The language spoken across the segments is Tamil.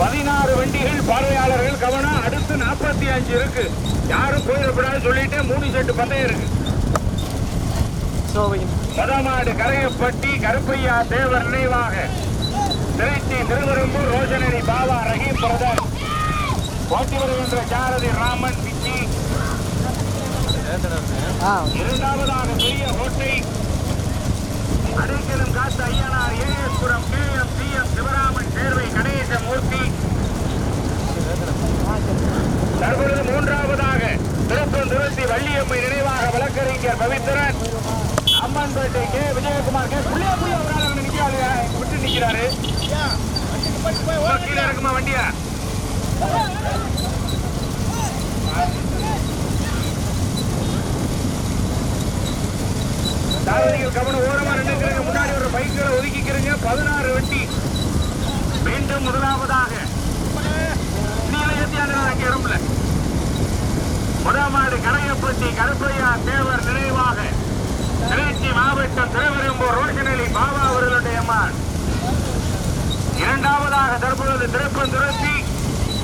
பதினாறு வண்டிகள் பார்வையாளர்கள் கவனம் அடுத்து நாற்பத்தி அஞ்சு இருக்கு. யாரும் போயிடக்கூடாது சொல்லிட்டு மூணு செட்டு பந்தயம் இருக்கு. மதமாடு கரையப்பட்டி கருப்பையா தேவர் நினைவாக. திருச்சி திருவரம்பூர் ரோஜனரி பாபா ரஹீம் பிரதர். போட்டி வருகின்ற சாரதி ராமன் பிச்சி இரண்டாவதாக Periya Kottai. Adaikalam Katha Ayyanar A S Puram K M C M Sivaraman Servai Ganesamoorthy தற்பொழுது மூன்றாவதாக திருப்பம் திருத்தி வள்ளியம்மை நினைவாக வழக்கறிஞர் பவித்திரன் அம்மன்பேட்டை கே. விஜயகுமார் கே. புள்ளிய புள்ளி அவரால் ஆள் நிக்கிறாரு விட்டு நிக்கிறாரு கீழே இருக்குமா வண்டியா? சாரதிகள் கவனம் ஓரமா நின்றுக்கிறீங்க முன்னாடி ஒரு பைக்களை ஒதுக்கிக்கிறீங்க. பதினாறு வண்டி மீண்டும் முதலாவதாக நீலயத்தியான அங்கே இடம்ல முதமாடு கரையப்பட்டி கருப்பையா தேவர் நினைவாக. திருச்சி மாவட்டம் திருவெரும்பூர் ரோஷனலி பாபா அவர்களுடைய அம்மாள். இரண்டாவதாக தற்பொழுது திருப்பந்துருத்தி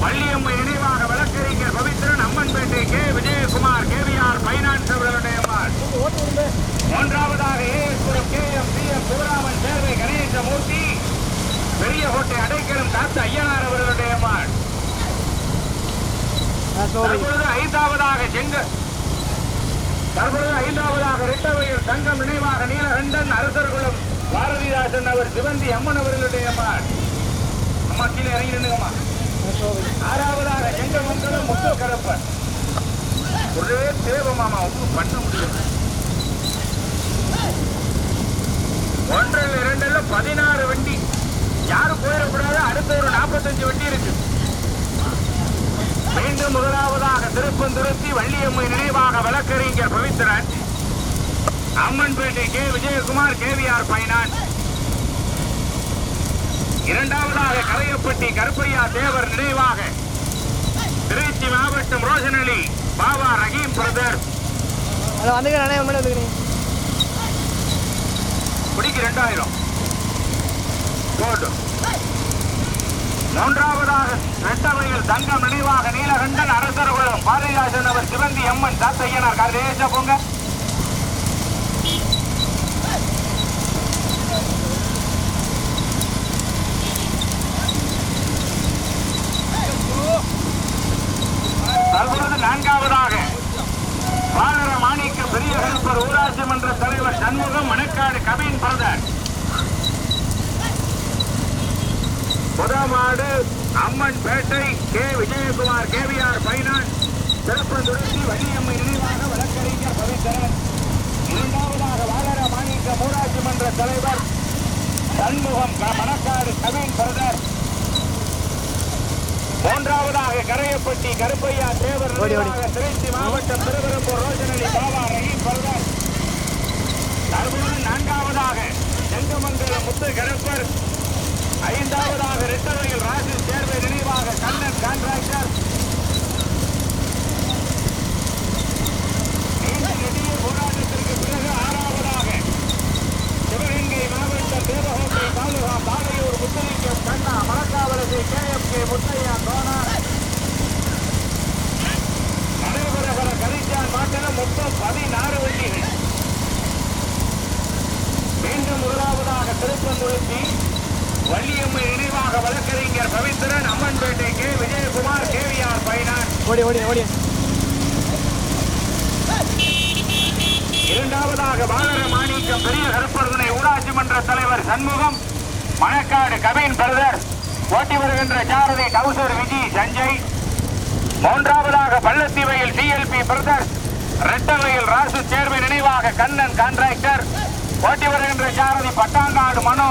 வள்ளியம்மை நினைவாக வழக்கறிஞர் Pavithran Ammanpettai K. Vijayakumar KVR finance அவர்களுடைய அம்மாள் மூன்றாவதாக A S Puram K M P M Sivaraman Servai Ganesamoorthy Periya Kottai Adaikalam காத்த ஐயனார் அவர்களுடைய அம்மாள் தற்பொழுது ஐந்தாவதாக செங்க. தற்பொழுது ஐந்தாவதாக ரெட்டவையில் தங்கம் நினைவாக நீலகண்டன் அரசர்களும் பாரதிதாசன் அவர் சிவந்தி அம்மன் அவர்களுடைய அம்மாள். அம்மா கீழே இறங்கி நின்னுங்கம்மா ஆறாவதாக செங்கமங்கலம் முத்து கரப்பன். ஒரே தேவமாமா ஒன்றும் பண்ண முடியும் ஒன்றில் இரண்டில் பதினாறு வண்டி. யாரும் போயிடக்கூடாது அடுத்த ஒரு நாற்பத்தஞ்சு வண்டி இருக்கு மீண்டும் முதலாவதாக திருப்பந்துருத்தி வள்ளியம்மை நினைவாக வழக்கறிஞர் Pavithran Ammanpettai K. Vijayakumar KVR finance. இரண்டாவதாக கரையப்பட்டி கருப்பையா தேவர் நினைவாக திருச்சி மாவட்டம் ரோஷனலி பாபா ரஹீம் பிரதர். குடிக்கு ரெண்டாயிரம். மூன்றாவதாக ரெட்டவையில் தங்கம் நினைவாக நீலகண்டன் அரசர்களும் பாரதிதாசன் அவர் சிவந்தி அம்மன் தாத்தையனார் கருதேச போங்க. தற்பொழுது நான்காவதாக பாலர மாணிக்க பெரிய ஹெல்பர் ஊராட்சி மன்ற தலைவர் Shanmugam Manakkadu Kavin brother. புதமாடு Ammanpettai K. Vijayakumar KVR finance Thirupanthuruthi Valliammai நினைவாக வழக்கறிஞர் பவித்தரன் இரண்டாவதாக வாழர மாணிக்க ஊராட்சி மன்ற தலைவர் சண்முகம் மணக்காடு கவின் பிரதர். மூன்றாவதாக கரையப்பட்டி கருப்பையா தேவர் திருச்சி மாவட்டம் திருவரம்பூர் ரோஜனலி பாபா ரஹீம் பிரதர். தற்போது நான்காவதாக செங்கமங்கலம் முத்து கருப்பர் ஐந்தாவதாக ரெட்டவையில் ராஜு சேர்வை நினைவாக கண்ணன் கான்ட்ராக்டர் நீண்ட நெடிய போராட்டத்திற்கு பிறகு ஆறாவதாக சிவகங்கை மாவட்டம் Devakottai taluka Palaiyur Muthalingam Kanna Malakkavalasi K M K Muthaiya Kona. நடைபெறுகிற கரிச்சான் மாட்டில் மொத்தம் பதினாறு வண்டிகள் மீண்டும் முதலாவதாக திருப்பந்துருத்தி வள்ளியம்மை நினைவாக வழக்கறிஞர் Pavithran Ammanpettai K. Vijayakumar KVR finance. ஓடி ஓடி ஓடி. இரண்டாவதாக பாலர மாணிக்கம் பெரிய கருப்பர்கனை ஊராட்சி மன்ற தலைவர் சண்முகம் மணக்காடு கவின் பிரதர் ஓட்டி வருகின்ற சாரதி டவுசர் விஜி சஞ்சய் மூன்றாவதாக பள்ளத்தீவையில் டிஎல்பி பிரதர் ரெட்டவையில் ராசு சேர்வை நினைவாக கண்ணன் கான்ட்ராக்டர் ஓட்டி வருகின்ற சாரதி பட்டாங்காடு மனோ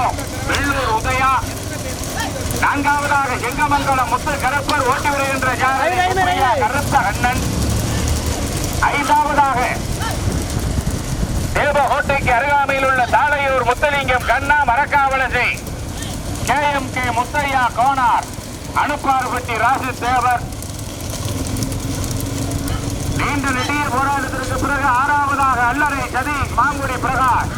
வெள்ளூர் உதயா. நான்காவதாக செங்கமங்கலம் முத்து கரப்பர் ஓட்டி வருகின்ற சாரதி கருத்த கண்ணன் ஐந்தாவதாக தேவகோட்டைக்கு அருகாமையில் உள்ள Thalaiyur Muthalingam Kanna Marakkavalasai. K M K Muthaiya Konar Anupparpatti Rasu Thevar நீண்ட நெடிய போராட்டத்திற்கு பிறகு ஆறாவதாக அல்லறை சதீஷ் மாங்குடி பிரகாஷ்.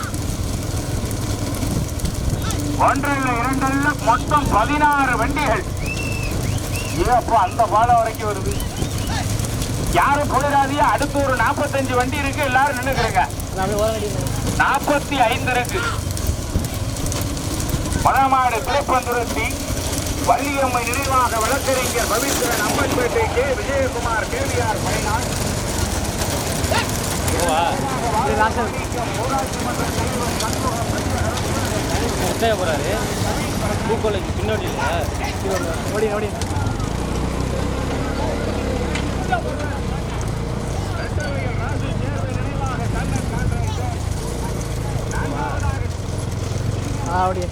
ஒன்றல்ல இரண்டல்ல மொத்தம் பதினாறு வண்டிகள். ஏப்போ அந்த பாலம் வரைக்கும் வருது. யாரும் போயிடாதீங்க அடுத்து ஒரு நாற்பத்தஞ்சு வண்டி இருக்கு எல்லாரும் நின்னுக்கிறீங்க. நாற்பத்தி ஐந்து இருக்கு. பணமாடு திருப்பந்துருத்தி வள்ளியம்மை நினைவாக வழக்கறிஞர் பவித்திரன் அம்பன்பேட்டை கே. விஜயகுமார் கேவிஆர் பயனாள் இது லாஸ்ட் முத்தைய போறாரு. பூக்கோலைக்கு பின்னாடி இல்லை. ஓடி ஓடி. அப்படியே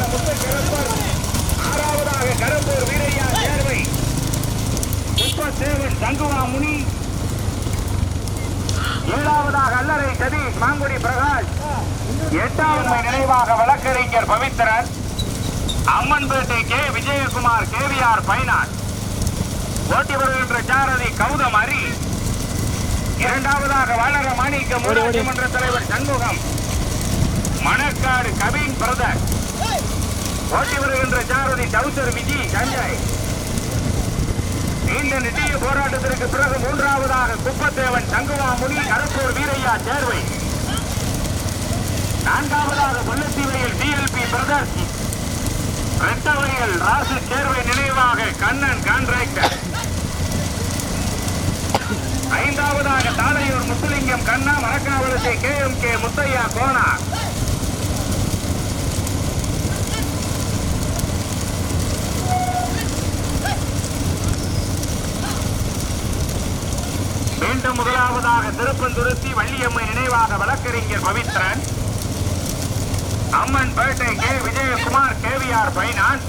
முத்து ஆறாவதாக கரம்பூர் வீரையா சேர்வை. முப்பத்தேவன் தங்குவா முனி. ஏழாவதாக அல்லறை சதீஷ் மாங்குடி பிரகாஷ். எட்டாவது நினைவாக வழக்கறிஞர் Pavithran Ammanpettai K. Vijayakumar KVR finance. ஓட்டி வருகின்ற சாரதி கௌதம் அரி. இரண்டாவதாக வளர மாணிக்கம் ஊராட்சி மன்ற தலைவர் சண்முகம். மணக்காடு கவின் பிரதர். ஓட்டி வருகின்ற சாரதி டவுசர் விஜி சஞ்சய் நீண்ட நிதிய போராட்டத்திற்கு பிறகு மூன்றாவதாக குப்பத்தேவன் சங்குவா முனி கருப்பூர் வீரையா சேர்வை. நான்காவதாக முல்லத்தீவையில் டிஎல்பி பிரதர்ஸ் ரெட்டவையில் ராசு சேர்வை நினைவாக கண்ணன் கான்ட்ராக்டர் ஐந்தாவதாக தாளையூர் முத்துலிங்கம் கண்ணா மரக்காவலத்தை K M K Muthaiya Kona மீண்டும் முதலாவதாக திருப்பந்துருத்தி வள்ளியம்மை நினைவாக வழக்கறிஞர் Pavithran. Ammanpettai K. Vijayakumar KVR finance.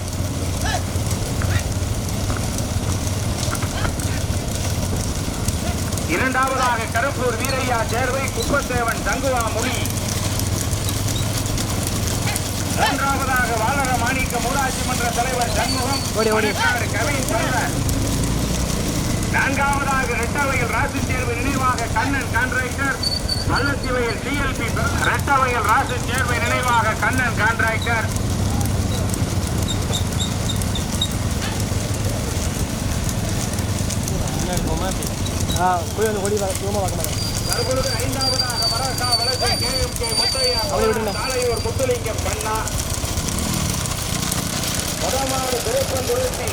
இரண்டாவதாக கருப்பூர் வீரையா சேர்வை குப்பத்தேவன் தங்குவா முனி மூன்றாவதாக வாழர மாணிக்கம் ஊராட்சி மன்ற தலைவர் சண்முகம் கவின் பிரதர். நான்காவதாக ரெட்டவையில் ராசி தேர்வு நினைவாக கண்ணன் கான்ட்ராக்டர். வல்லத்திவையில் டிஎல்பி ரெட்டவையில் ராசி சேர்வை நினைவாக கண்ணன் கான்ட்ராக்டர். தற்பொழுது ஐந்தாவதாக மரகா வலசை கேஎம்கே முத்தையா அவளை விடுங்க. சாலையூர் முத்துலிங்கம் கண்ணா. முதலாவது Thirupanthuruthi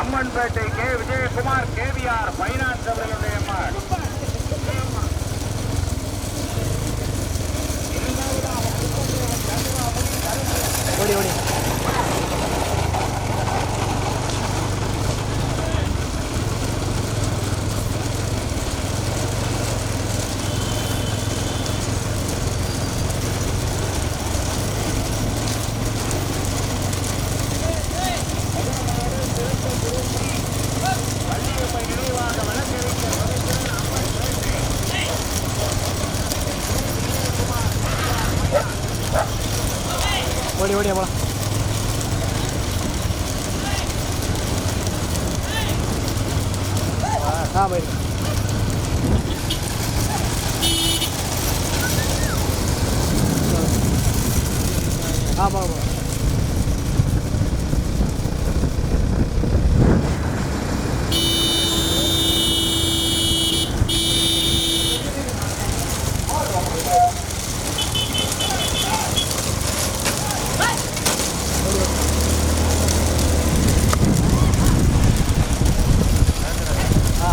Ammanpettai K. Vijayakumar KVR finance அவர்களுடைய மாடு ஓடி ஓடி. ஓடியா போலாம் ஆ போயிடு ஆ போங்க போங்க ஆ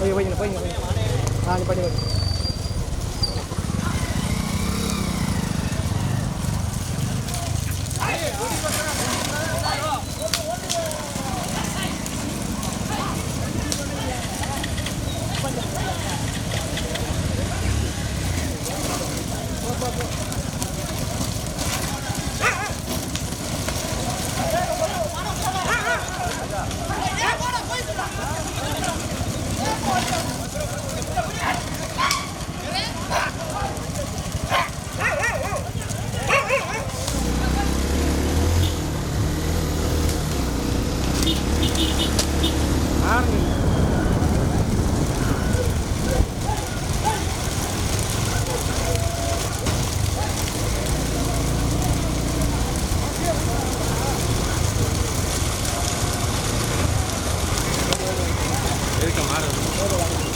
போய் போய்ங்க போய்ங்க போய்ங்க ஆ நீ பண்ணி பண்ணி எதுக்கு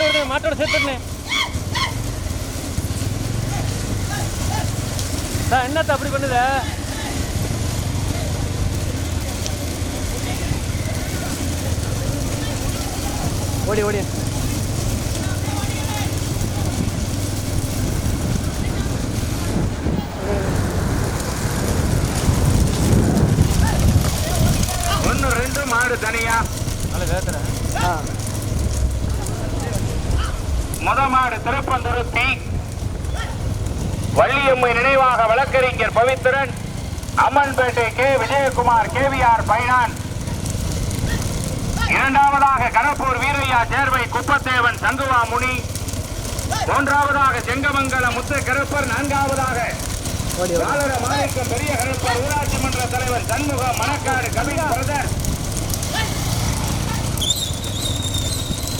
மாடு வருது மாட்டோட சேர்த்துருண்ணே சார் என்னத்த அப்படி பண்ணுத? ஓடி ஓடி. ஒன்று ரெண்டு மாடு தனியா? நல்ல வேத்துறேன் ஆ. முதமாடு திருப்பந்துருத்தி. வள்ளியம்மை நினைவாக வழக்கறிஞர் Pavithran Ammanpettai K. Vijayakumar KVR finance. இரண்டாவதாக கனப்பூர் வீரையா சேர்வை குப்பத்தேவன் சங்குவா முனி மூன்றாவதாக செங்கமங்கலம் முத்து கருப்பர் நான்காவதாக மாணிக்கம் பெரிய கருப்பர் ஊராட்சி மன்ற தலைவர் சண்முகம் மணக்காடு கபில் பிரதர்.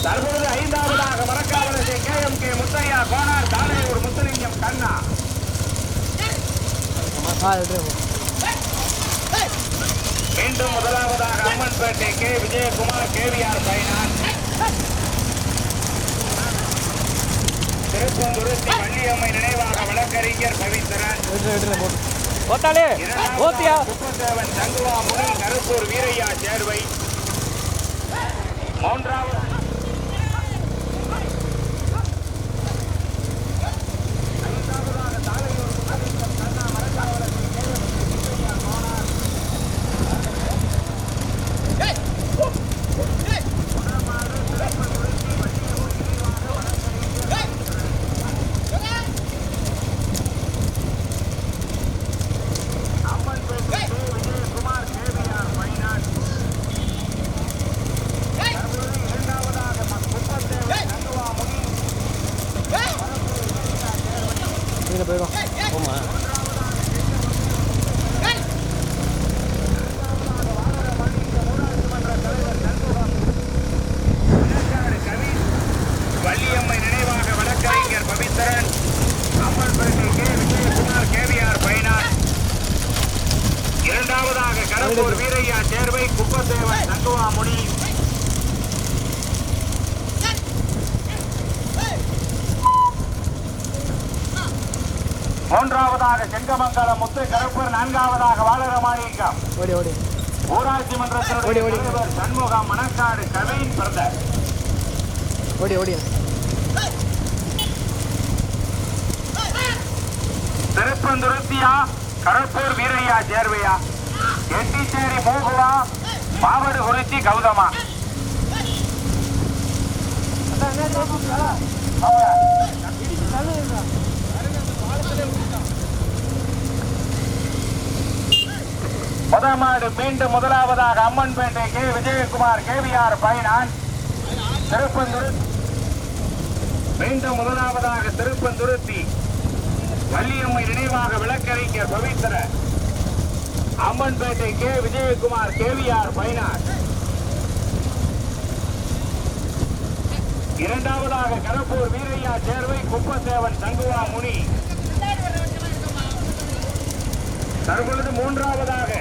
தற்பொழுது ஐந்தாவதாக மரக்காவலத்தை K M K Muthaiya Konar Thanaiyur Muthulingam Kanna. மீண்டும் முதலாவதாக Ammanpettai K. Vijayakumar KVR finance. Thirupanthuruthi Valliammai நினைவாக வழக்கறிஞர் பவித்திரன் ஓத்தாலே ஓத்தியா குப்பத்தேவன் சங்குவா முனி கருப்பூர் வீரையா சேர்வை. மூன்றாவது 这边儿的 ஓடி ஓடி. ஊராட்சி மன்றத்தினுடைய ஓடி, ஓடி. தலைவர் சண்முகம் மணக்காடு கவின் பிரதர் ஓடி ஓடி. திருப்பந்துருத்தியா கருப்பூர் வீரையா சேர்வையா? எட்டிச்சேரி மூகுவா? மாவடு குறிச்சி கௌதமா? முதமாடு மீண்டும் முதலாவதாக Ammanpettai K. Vijayakumar KVR finance. திருப்பந்துரு மீண்டும் முதலாவதாக திருப்பந்துருத்தி. வள்ளியம்மை நினைவாக விளக்கறிஞர் Pavithra Ammanpettai K. Vijayakumar KVR finance. இரண்டாவதாக கரப்பூர் வீரையா சேர்வை குப்பசேவன் தங்குவா முனி தற்பொழுது மூன்றாவதாக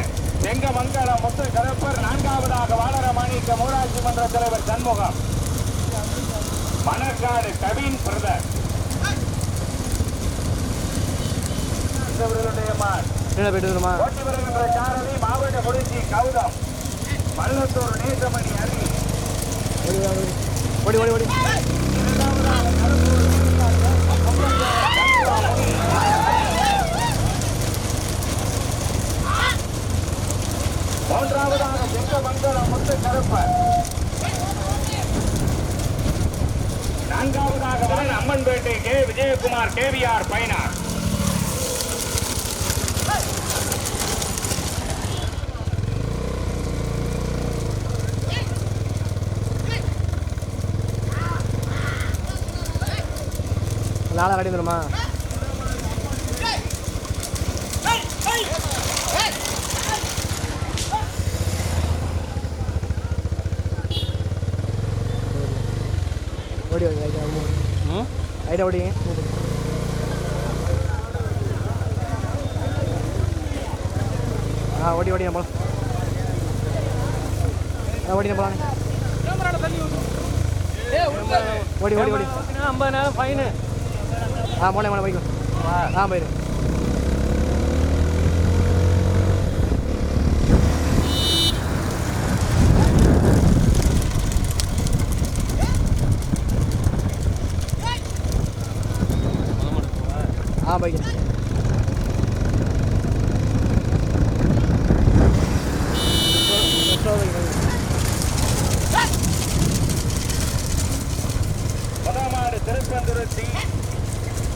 செங்கமங்கலம் முத்து கதப்பர் நான்காவதாக வானர மாணிக்க ஊராட்சி மன்ற தலைவர் சண்முகம். மணக்காடு கவின் பிரதர். மாவட்ட முடிச்சி கௌதம். மல்லத்தூர் நேசமணி அருகே. ஓடி ஓடி ஓடி. ஓடி மூன்றாவதாக செங்கமங்கலம் முத்து கருப்பர் நான்காவதாக வரை Ammanpettai K Vijayakumar KVR finance நாளை கட்டி வருமா ஓடி ஓடி ரைட்டா ம் ரைட்டா ஓடிங்க ஆ ஓடி ஓடி போலாம் ஆ ஓடி போலாம் ஓடி ஓடி ஓடி ஐம்பதாயிரம் ஃபைனு ஆ போனேன் போனேன் போய்க்கோ ஆ போயிரு போய்க்கோ முதமாடு திருப்பந்துருத்தி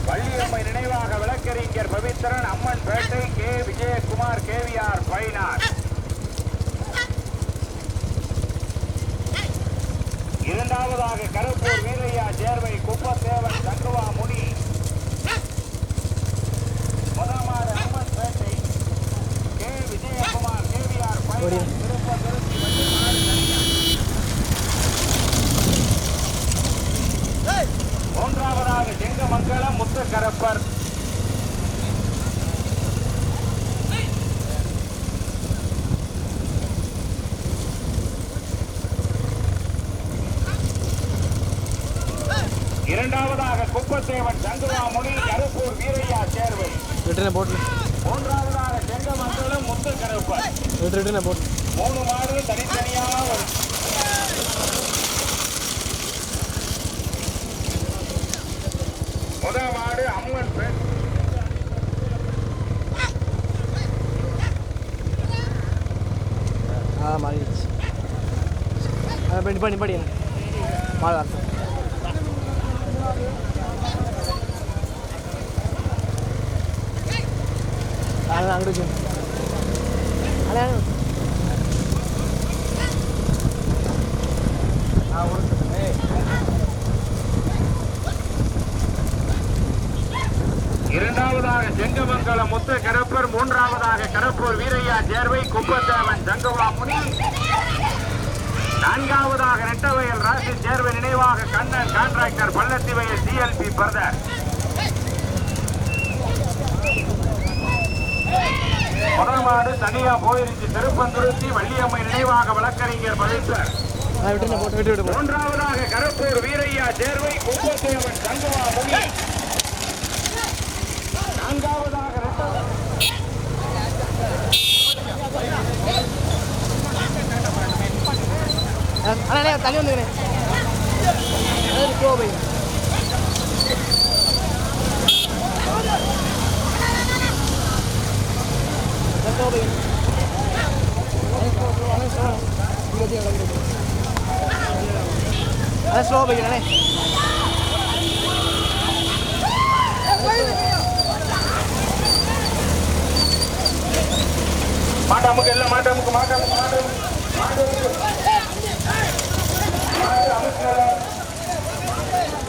வள்ளியம்மை நினைவாக விளக்கறிஞர் பவித்திரன் அம்மன் பேட்டை கே. விஜயகுமார் கேவிஆர் பைனார். இரண்டாவதாக கருப்பூர் வீரையா சேர்வை குப்பத்தேவன் சங்குவா முனி முதமாடு அம்மன் பேட்டை கே விஜயகுமார் கேவிஆர் பைனார் திருப்பந்துருத்தி வள்ளிமாடு மூன்றாவதாக செங்கமங்கலம் முத்துக்கரப்பர் இரண்டாவதாக குப்பத்தேவன் சங்குவாமுனி கருப்பூர் வீரையா சேர்வை. போட்டு மூன்றாவதாக செங்கமங்கலம் முத்துக்கரப்பர் ரிட்டு ரிட்டர்னை போட்டு மூணு மாடு தனித்தனியாக வரும் முதல் மாடு அம்மன் பெண். ஆ மாறிடுச்சு. ஆ பண்ணி பண்ணி படி. மாடு வரட்டும் அதான் அங்கே வச்சு இரண்டாவதாக செங்கமங்கலம் முத்து கரப்பர் மூன்றாவதாக கரப்பூர் வீரையா சேர்வை குப்பத்தேவன் தங்கவா முனி. நான்காவதாக நெட்டவயல் ராசி சேர்வை நினைவாக Kannan contractor Pallathivayal DLP CLP brother. முதல்மாடு தனியா போயிருச்சு. திருப்பந்துருத்தி வள்ளியம்மை நினைவாக வழக்கறிஞர் பவித்ரர் அதை மூன்றாவதாக கருப்பூர் வீரையா சேர்வை கும்பத்தேவன் தங்குவா முனி நான்காவதாக ரெட்டை- அண்ணா தள்ளி வந்துக்கிறேன் ไปอยู่นั่นเลย